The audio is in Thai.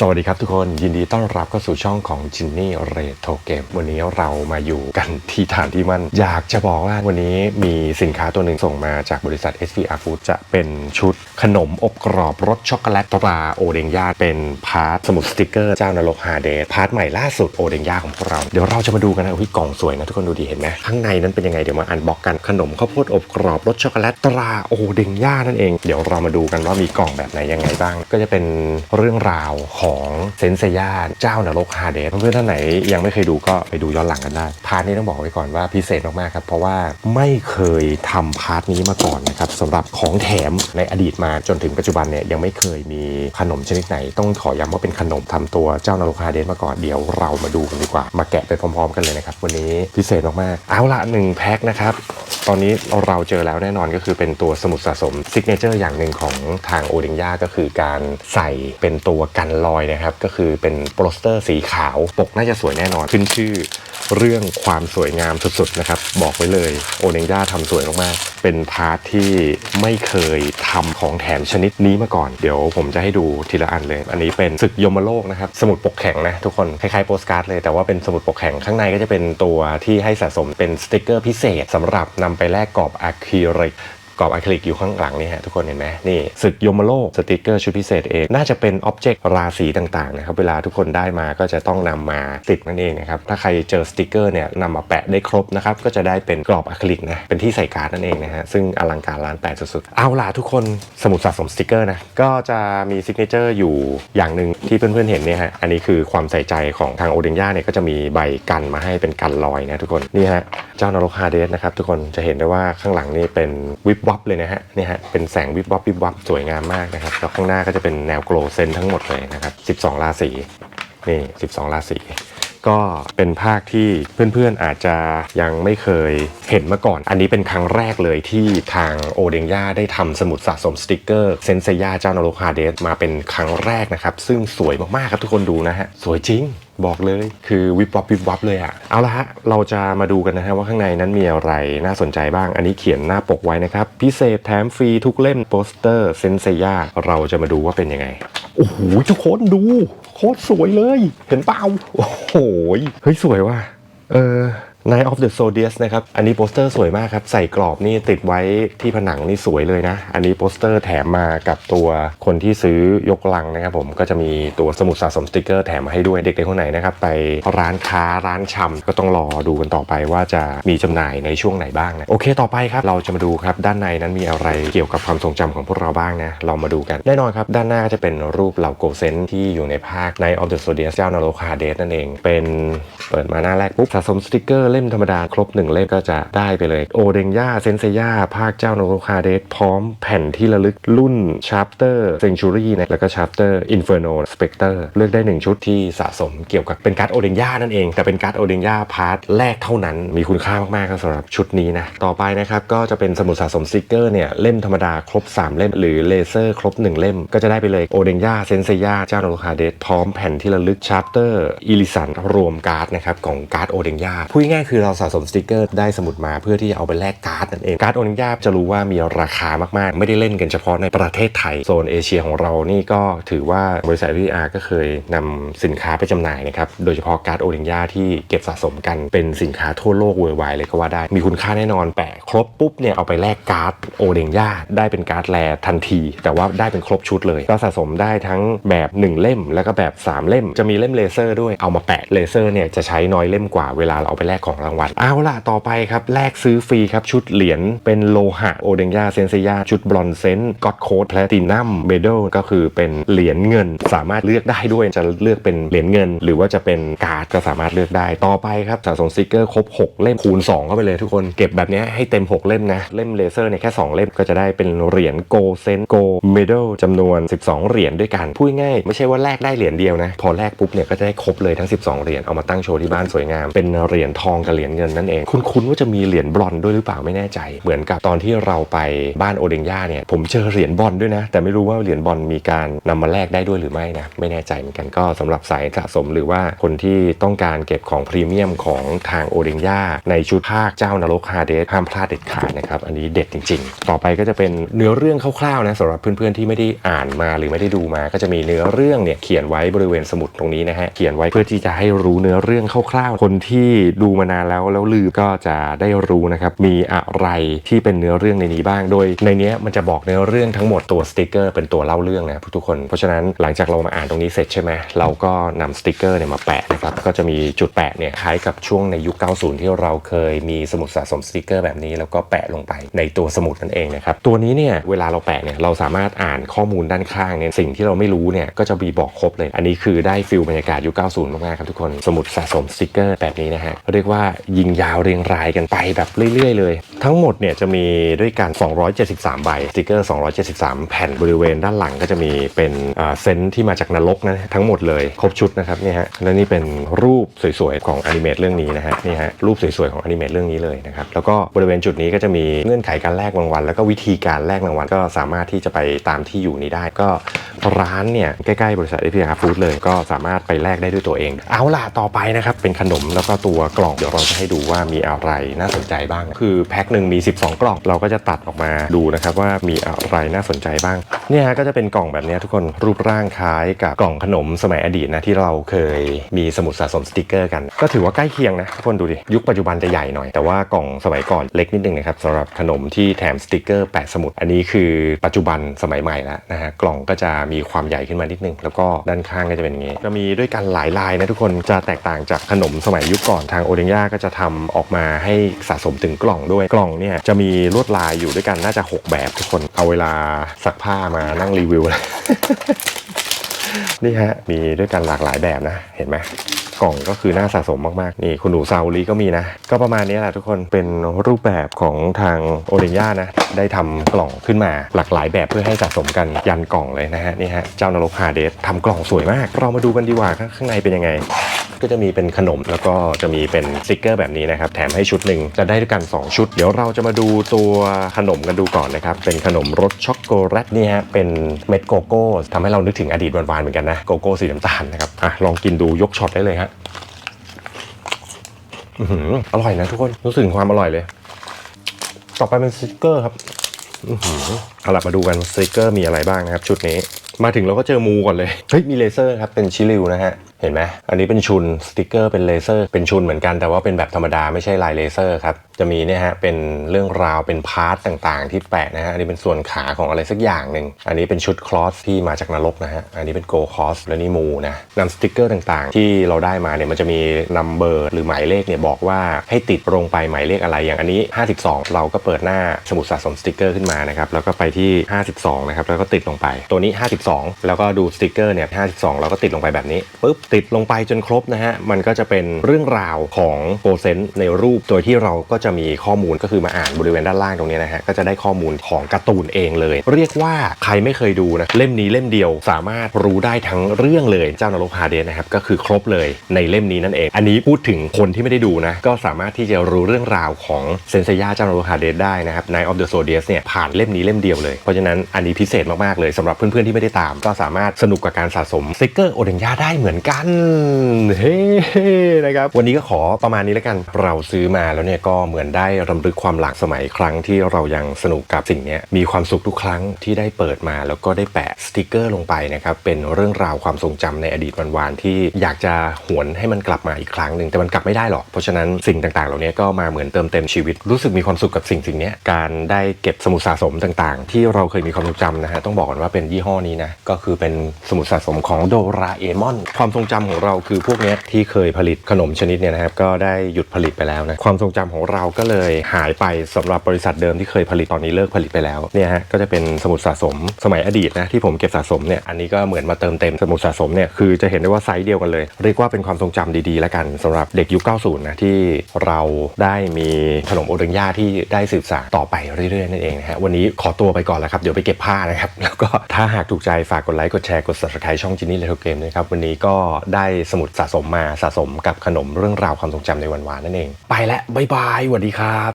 สวัสดีครับทุกคนยินดีต้อนรับเข้าสู่ช่องของจินนี่เรโทเกมวันนี้เรามาอยู่กันที่ฐานที่มัน อยากจะบอกว่าวันนี้มีสินค้าตัวหนึ่งส่งมาจากบริษัท SVR Food จะเป็นชุดขนมอบกรอบรสช็อกโกแลตตราโอเดงย่าเป็นพาร์ทสมุดสติกเกอร์เจ้านรกฮาเดสพาร์ทใหม่ล่าสุดโอเดงย่าของพวกเรา เดี๋ยวเราจะมาดูกันนะอุ้ยกล่องสวยนะทุกคนดูดีเห็นไหมข้างในนั้นเป็นยังไงเดี๋ยวมาอันบ็อกกันขนมข้าวโพดอบกรอบรสช็อกโกแลตตราโอเดงย่านั่นเอง เดี๋ยวเรามาดูกันว่ามีกล่องแบบไหนยังไงบ้าง ก็จะเป็นเรื่องราวของเซนเซย่าเจ้านรกฮาเดสเพื่อนๆท่านไหนยังไม่เคยดูก็ไปดูย้อนหลังกันได้พาร์ทนี้ต้องบอกไว้ก่อนว่าพิเศษมากๆครับเพราะว่าไม่เคยทำพาร์ทนี้มาก่อนนะครับสำหรับของแถมในอดีตมาจนถึงปัจจุบันเนี่ยยังไม่เคยมีขนมชนิดไหน ต้องขอย้ำว่าเป็นขนมทำตัวเจ้านรกฮาเดสมาก่อนเดี๋ยวเรามาดูกันดีกว่า มาแกะไปพร้อม ๆ กันเลยนะครับวันนี้พิเศษมากๆเอาละหนึ่งแพ็คนะครับ ตอนนี้เราเจอแล้วแน่นอนก็คือเป็นตัวสมุดสะสมซิกเนเจอร์อย่างหนึ่งของทางโอเดงย่าก็คือการใส่เป็นตัวกันลอยนะครับ ก็คือเป็นโปสเตอร์สีขาว ปกน่าจะสวยแน่นอนขึ้นชื่อเรื่องความสวยงามสุดๆนะครับ บอกไว้เลยโอเดงย่าทำสวยมากๆ เป็นพาร์ทที่ไม่เคยทำของแถมชนิดนี้มาก่อน เดี๋ยวผมจะให้ดูทีละอันเลย อันนี้เป็นศึกยมโลกนะครับ สมุดปกแข็งนะทุกคน คล้ายๆโปสการ์ดเลย แต่ว่าเป็นสมุดปกแข็งข้างในก็จะเป็นตัวที่ให้สะสมเป็นสติกเกอร์พิเศษสำหรับนำไปแลกกรอบอะคริลิก กรอบอะคริลิกอยู่ข้างหลังนี่ฮะทุกคนเห็นไหมนี่ศึกยมโลกสติกเกอร์ชุดพิเศษเอง น่าจะเป็นอ็อบเจกต์ราศีต่างๆนะครับเวลาทุกคนได้มาก็จะต้องนำมาติดนั่นเองนะครับถ้าใครเจอสติกเกอร์เนี่ยนำมาแปะได้ครบนะครับก็จะได้เป็นกรอบอะคริลิกนะเป็นที่ใส่การ์ดนั่นเองนะฮะซึ่งอลังการล้านแปดสุดๆเอาล่ะทุกคนสมุดสะสมสติกเกอร์นะก็จะมีซิกเนเจอร์อยู่อย่างหนึ่งที่เพื่อนๆเห็นเนี่ยฮะอันนี้คือความใส่ใจของทางโอเดนย่าเนี่ยก็จะมีใบกันมาให้เป็นกันลอยนะทุกคนนี่ฮะเจ้านรกฮาเดสนะครับทุกคนจะเห็นได้ว่าข้างหลังนี่เป็นวิบวับเลยนะฮะนี่ฮะเป็นแสงวิบวับวิบวับสวยงามมากนะครับแล้วข้างหน้าก็จะเป็นแนวโกลเซนทั้งหมดเลยนะครับ 12 ราศีนี่ 12 ราศีก็เป็นภาคที่เพื่อนๆอาจจะยังไม่เคยเห็นมาก่อน อันนี้เป็นครั้งแรกเลยที่ทางโอเดงย่าได้ทำสมุดสะสมสติกเกอร์เซนเซย่าเจ้านรกฮาเดสมาเป็นครั้งแรกนะครับ ซึ่งสวยมากๆครับทุกคนดูนะฮะ สวยจริง บอกเลยคือวิบวับวิบวับเลยอะเอาละฮะเราจะมาดูกันนะฮะว่าข้างในนั้นมีอะไรน่าสนใจบ้าง อันนี้เขียนหน้าปกไว้นะครับ พิเศษแถมฟรีทุกเล่มโปสเตอร์เซนเซย่าเราจะมาดูว่าเป็นยังไง โอ้โหทุกคนดู โคตรสวยเลย เห็นเปล่าโอ้โหเฮ้ยสวยว่ะเออ Night of the Zodiac นะครับ อันนี้โปสเตอร์สวยมากครับ ใส่กรอบนี่ติดไว้ที่ผนังนี่สวยเลยนะ อันนี้โปสเตอร์แถมมากับตัวคนที่ซื้อยกลังนะครับผม ก็จะมีตัวสมุดสะสมสติกเกอร์แถมมาให้ด้วย เด็กๆคนไหนนะครับไปร้านค้าร้านชำก็ต้องรอดูกันต่อไปว่าจะมีจำหน่ายในช่วงไหนบ้างนะ โอเคต่อไปครับ เราจะมาดูครับด้านในนั้นมีอะไรเกี่ยวกับความทรงจำของพวกเราบ้างนะ เรามาดูกัน แน่นอนครับ ด้านหน้าจะเป็นรูปเหล่าโกเซนที่อยู่ในภาค Night of the Zodiac เจ้านรกฮาเดสนั่นเอง เป็นเปิดมาหน้าแรกปุ๊บสะสมสติกเกอร์เล่มธรรมดาครบหนึ่งเล่มก็จะได้ไปเลย โอเดงย่าเซนเซย่าภาคเจ้าโนรกฮาเดสพร้อมแผ่นที่ระลึกรุ่น Chapter Century นะแล้วก็ Chapter Inferno Spectre เปคเตอร์เลือกได้หนึ่งชุดที่สะสมเกี่ยวกับเป็นการ์ดโอเดงย่านั่นเอง แต่เป็นการ์ดโอเดงย่าพาร์ทแรกเท่านั้นมีคุณค่ามากๆสำหรับชุดนี้นะต่อไปนะครับก็จะเป็นสมุดสะสมสติกเกอร์เนี่ยเล่มธรรมดาครบ 3 เล่ม หรือเลเซอร์ครบ 1 เล่ม ก็จะได้ไปเลยโอเดงย่าเซนเซย่าเจ้าโนรกฮาเดสพร้อมแผ่นที่ระลึก Chapter อิลิสันรวมการ์ดนะครับของการ์ดโอเดงย่าพูดง่ายคือเราสะสมสติกเกอร์ได้สมุดมาเพื่อที่จะเอาไปแลกการ์ดนั่นเอง การ์ดโอเดงย่าจะรู้ว่ามีราคามากๆ ไม่ได้เล่นกันเฉพาะในประเทศไทย โซนเอเชียของเรานี่ก็ถือว่าบริษัทวีอาร์ก็เคยนำสินค้าไปจำหน่ายนะครับ โดยเฉพาะการ์ดโอเดงย่าที่เก็บสะสมกันเป็นสินค้าทั่วโลกเวอร์ไวเลยก็ว่าได้ มีคุณค่าแน่นอนแปะครบปุ๊บเนี่ยเอาไปแลกการ์ดโอเดงย่าได้เป็นการ์ดแลทันที แต่ว่าได้เป็นครบชุดเลย ก็สะสมได้ทั้งแบบ 1 เล่มแล้วก็แบบ 3 เล่ม จะมีเล่มเลเซอร์ด้วยเอามาแปะเลเซอร์เนี่ยจะใช้น้อยเล่มกว่าเวลาเราเอาไปแลกของรางวัล เอาล่ะต่อไปครับ แลกซื้อฟรีครับ ชุดเหรียญเป็นโลหะโอเดงยาเซนเซยาชุดบรอนเซนก็อดโค้ดแพลตินัมเบดลก็คือเป็นเหรียญเงิน สามารถเลือกได้ด้วยจะเลือกเป็นเหรียญเงิน หรือว่าจะเป็นการ์ดก็สามารถเลือกได้ต่อไปครับสะสมสติกเกอร์ครบ 6 เล่มคูณ 2 เข้าไปเลยทุกคนเก็บแบบนี้ให้เต็ม 6 เล่มนะ เล่มเลเซอร์เนี่ยแค่ 2 เล่มก็จะได้เป็นเหรียญโกเซนโกเมดลจำนวน 12 เหรียญด้วยกันพูดง่ายไม่ใช่ว่าแลกได้เหรียญเดียวนะพอแลกปุ๊บเนี่ยก็จะได้ครบเลยทั้ง 12 เหรียญเอามาตั้งโชว์ที่บ้านสวยงามเป็นเหรียญทององกับเหรียญเงินนั่นเองคุ้นว่าจะมีเหรียญบรอนด้วยหรือเปล่าไม่แน่ใจ เหมือนกับตอนที่เราไปบ้านโอเดงย่าเนี่ยผมเจอเหรียญบอลด้วยนะ แต่ไม่รู้ว่าเหรียญบอลมีการนำมาแลกได้ด้วยหรือไม่นะไม่แน่ใจเหมือนกันก็สำหรับสายสะสมหรือว่าคนที่ต้องการเก็บของพรีเมียมของทางโอเดงย่าในชุดภาคเจ้านรกฮาเดสห้ามพลาดเด็ดขาดนะครับอันนี้เด็ดจริง ๆ ต่อไปก็จะเป็นเนื้อเรื่องคร่าวๆนะสำหรับเพื่อนๆที่ไม่ได้อ่านมาหรือไม่ได้ดูมา ก็จะมีเนื้อเรื่องเนี่ยเขียนไว้บริเวณสมุดตรงนี้นะฮะเขียนไว้เพื่อที่จะให้รู้เนื้อเรื่องคร่าวๆ คนที่ดูมานานแล้วแล้วลืมก็จะได้รู้นะครับมีอะไรที่เป็นเนื้อเรื่องในนี้บ้าง โดยในนี้มันจะบอกเนื้อเรื่องทั้งหมดตัวสติกเกอร์เป็นตัวเล่าเรื่องนะทุกคน เพราะฉะนั้นหลังจากเรามาอ่านตรงนี้เสร็จใช่ไหมเราก็นำสติกเกอร์เนี่ยมาแปะนะครับก็จะมีจุดแปะเนี่ยคล้ายกับช่วงในยุค 90 ที่เราเคยมีสมุดสะสมสติกเกอร์แบบนี้ แล้วก็แปะลงไปในตัวสมุดนั่นเองนะครับตัวนี้เนี่ยเวลาเราแปะเนี่ยเราสามารถอ่านข้อมูลด้านข้างเนี่ยสิ่งที่เราไม่รู้เนี่ยก็จะมีบอกครบเลย อันนี้คือได้ฟิลบรรยากาศยุค 90 มากๆครับทุกคนสมุดสะสมสติกเกอร์แบบนี้นะฮะเรียกว่ายิงยาวเรียงรายกันไปแบบเรื่อย ๆ เลย ทั้งหมดเนี่ยจะมีด้วยกัน 273 ใบสติกเกอร์ 273 แผ่นบริเวณด้านหลังก็จะมีเป็นเซนต์ที่มาจากนรกนะทั้งหมดเลยครบชุดนะครับนี่ฮะและนี่เป็นรูปสวยๆของอนิเมตเรื่องนี้นะฮะนี่ฮะรูปสวยๆของอนิเมตเรื่องนี้เลยนะครับแล้วก็บริเวณจุดนี้ก็จะมีเงื่อนไขการแลกรางวัลแล้วก็วิธีการแลกรางวัลก็สามารถที่จะไปตามที่อยู่นี้ได้ก็ร้านเนี่ยใกล้ๆบริษัทเอพีอาร์ฟู้ดเลยก็สามารถไปแลกได้ด้วยตัวเอง เอาล่ะต่อไปนะครับเป็นขนมแล้วก็ตัวกล่องดี๋ยวเราจะให้ดูว่ามีอะไรน่าสนใจบ้าง คือแพ็คหนึ่งมี 12 กล่อง เราก็จะตัดออกมาดูนะครับว่ามีอะไรน่าสนใจบ้าง เนี่ยฮะก็จะเป็นกล่องแบบนี้ทุกคนรูปร่างคล้ายกับกล่องขนมสมัยอดีตนะที่เราเคยมีสมุดสะสมสติกเกอร์กัน ก็ถือว่าใกล้เคียงนะทุกคนดูดิยุคปัจจุบันจะใหญ่หน่อย แต่ว่ากล่องสมัยก่อนเล็กนิดนึงนะครับสำหรับขนมที่แถมสติกเกอร์แปะสมุด อันนี้คือปัจจุบันสมัยใหม่แล้วนะฮะกล่องก็จะมีความใหญ่ขึ้นมานิดนึง แล้วก็ด้านข้างก็จะเป็นอย่างงี้จะมีด้วยกันหลายลายนะทุกคนจะแตกต่างจากขนมสมัยยุคก่อนทางโอเดงยาก็จะทำออกมาให้สะสมถึงกล่องด้วยกล่องเนี่ยจะมีลวดลายอยู่ด้วยกันน่าจะ 6 แบบทุกคนเอาเวลาซักผ้ามานั่งรีวิวเลยนี่ฮะมีด้วยกันหลากหลายแบบนะเห็นไหมกล่องก็คือน่าสะสมมาก ๆ นี่ คุณหนูซาลีก็มีนะ ก็ประมาณนี้แหละทุกคนเป็นรูปแบบของทางโอเดย่านะ ได้ทำกล่องขึ้นมาหลากหลายแบบเพื่อให้สะสมกันยันกล่องเลยนะฮะ นี่ฮะ เจ้านรกฮาเดสทำกล่องสวยมาก เรามาดูกันดีกว่าข้างในเป็นยังไง ก็จะมีเป็นขนมแล้วก็จะมีเป็นสติกเกอร์แบบนี้นะครับ แถมให้ชุดหนึ่งจะได้ด้วยกัน 2 ชุด เดี๋ยวเราจะมาดูตัวขนมกันดูก่อนนะครับ เป็นขนมรสช็อกโกแลตนี่ฮะเป็นเม็ดโกโก้ทำให้เรานึกถึงอดีตวานๆเหมือนกันนะโกโก้สีน้ำตาลนะครับอะลองกินดูยกช็อตได้เลยฮะอือร่อยนะทุกคนรู้สึกความอร่อยเลย ต่อไปเป็นสติกเกอร์ครับเอาล่ะมาดูกันสติกเกอร์มีอะไรบ้างนะครับ ชุดนี้มาถึงเราก็เจอมูก่อนเลย เฮ้ย มีเลเซอร์ครับ เป็นชิลิวนะฮะ เห็นไหมอันนี้เป็นชุนสติกเกอร์เป็นเลเซอร์เป็นชุนเหมือนกันแต่ว่าเป็นแบบธรรมดาไม่ใช่ลายเลเซอร์ครับจะมีเนี่ยฮะเป็นเรื่องราวเป็นพาร์ทต่างๆ ที่แปะนะฮะอันนี้เป็นส่วนขาของอะไรสักอย่างหนึ่งอันนี้เป็นชุดคลอสที่มาจากนรกนะฮะอันนี้เป็นโกคอสและนี่มูนะนำสติกเกอร์ต่างๆ ที่เราได้มาเนี่ยมันจะมีนัมเบอร์หรือหมายเลขเนี่ยบอกว่าให้ติดลงไปหมายเลขอะไรอย่างอันนี้ 52 เราก็เปิดหน้าสมุดสะสมสติกเกอร์ขึ้นมานะครับแล้วก็ไปที่ 52 นะครับแล้วก็ติดลงไป ตัวนี้ 52 แล้วก็ดูสติกเกอร์เนี่ย52 เราก็ติดลงไปแบบนี้ปุ๊บติดลงไปจนครบนะฮะ มันก็จะเป็นเรื่องราวของโปรเซนในรูป โดยที่เราก็จะมีข้อมูลก็คือมาอ่านบริเวณด้านล่างตรงนี้นะฮะ ก็จะได้ข้อมูลของการ์ตูนเองเลย เรียกว่าใครไม่เคยดูนะ เล่มนี้เล่มเดียวสามารถรู้ได้ทั้งเรื่องเลยเจ้านรกฮาเดสนะครับ ก็คือครบเลยในเล่มนี้นั่นเอง อันนี้พูดถึงคนที่ไม่ได้ดูนะ ก็สามารถที่จะรู้เรื่องราวของเซนเซย่าเจ้านรกฮาเดสได้นะครับ Night of the Zodiac เนี่ยผ่านเล่มนี้เล่มเดียวเลย เพราะฉะนั้นอันนี้พิเศษมากๆเลยสำหรับเพื่อนๆที่ไม่ได้ตาม ก็สามารถสนุกกับการสะสมสติกเกอร์โอเดนยาได้เหมือนกันเฮ้นะครับวันนี้ก็ขอประมาณนี้แล้วกัน เราซื้อมาแล้วเนี่ยก็เหมือนได้รำลึกความหลังสมัยครั้งที่เรายังสนุกกับสิ่งนี้มีความสุขทุกครั้งที่ได้เปิดมา แล้วก็ได้แปะสติกเกอร์ลงไปนะครับเป็นเรื่องราวความทรงจำในอดีตวันวานๆที่อยากจะหวนให้มันกลับมาอีกครั้งหนึ่งแต่มันกลับไม่ได้หรอกเพราะฉะนั้นสิ่งต่างๆ เหล่านี้ก็มาเหมือนเติมเต็มชีวิต รู้สึกมีความสุขกับสิ่งสิ่งนี้การได้เก็บสมุดสะสมต่างๆ ที่เราเคยมีความทรงจำนะฮะต้องบอกก่อนว่าเป็นยี่ห้อนี้นะก็คือเป็นสมุดสะสมของโดราเอมอนความทรงงจำของเราคือพวกนี้ที่เคยผลิตขนมชนิดเนี่ยนะครับก็ได้หยุดผลิตไปแล้วนะความทรงจำของเราก็เลยหายไปสำหรับบริษัทเดิมที่เคยผลิตตอนนี้เลิกผลิตไปแล้วเนี่ยฮะก็จะเป็นสมุดสะสมสมัยอดีตนะที่ผมเก็บสะสมเนี่ยอันนี้ก็เหมือนมาเติมเต็มสมุดสะสมเนี่ยคือจะเห็นได้ว่าไซส์เดียวกันเลย เรียกว่าเป็นความทรงจำดีๆ แล้วกันสำหรับเด็กยุค 90 นะที่เราได้มีขนมโอเดงย่าที่ได้สืบสานต่อไปเรื่อยๆนั่นเองนะฮะวันนี้ขอตัวไปก่อนแล้วครับเดี๋ยวไปเก็บผ้านะครับแล้วก็ถ้าหากถูกใจฝากกดไลค์กดแชร์กด subscribe ช่องจินนี่เลโทเกมนะครับวันนี้ก็ได้สมุดสะสมมาสะสมกับขนมเรื่องราวความทรงจำในวันวานนั่นเอง ไปแล้วบายบายสวัสดีครับ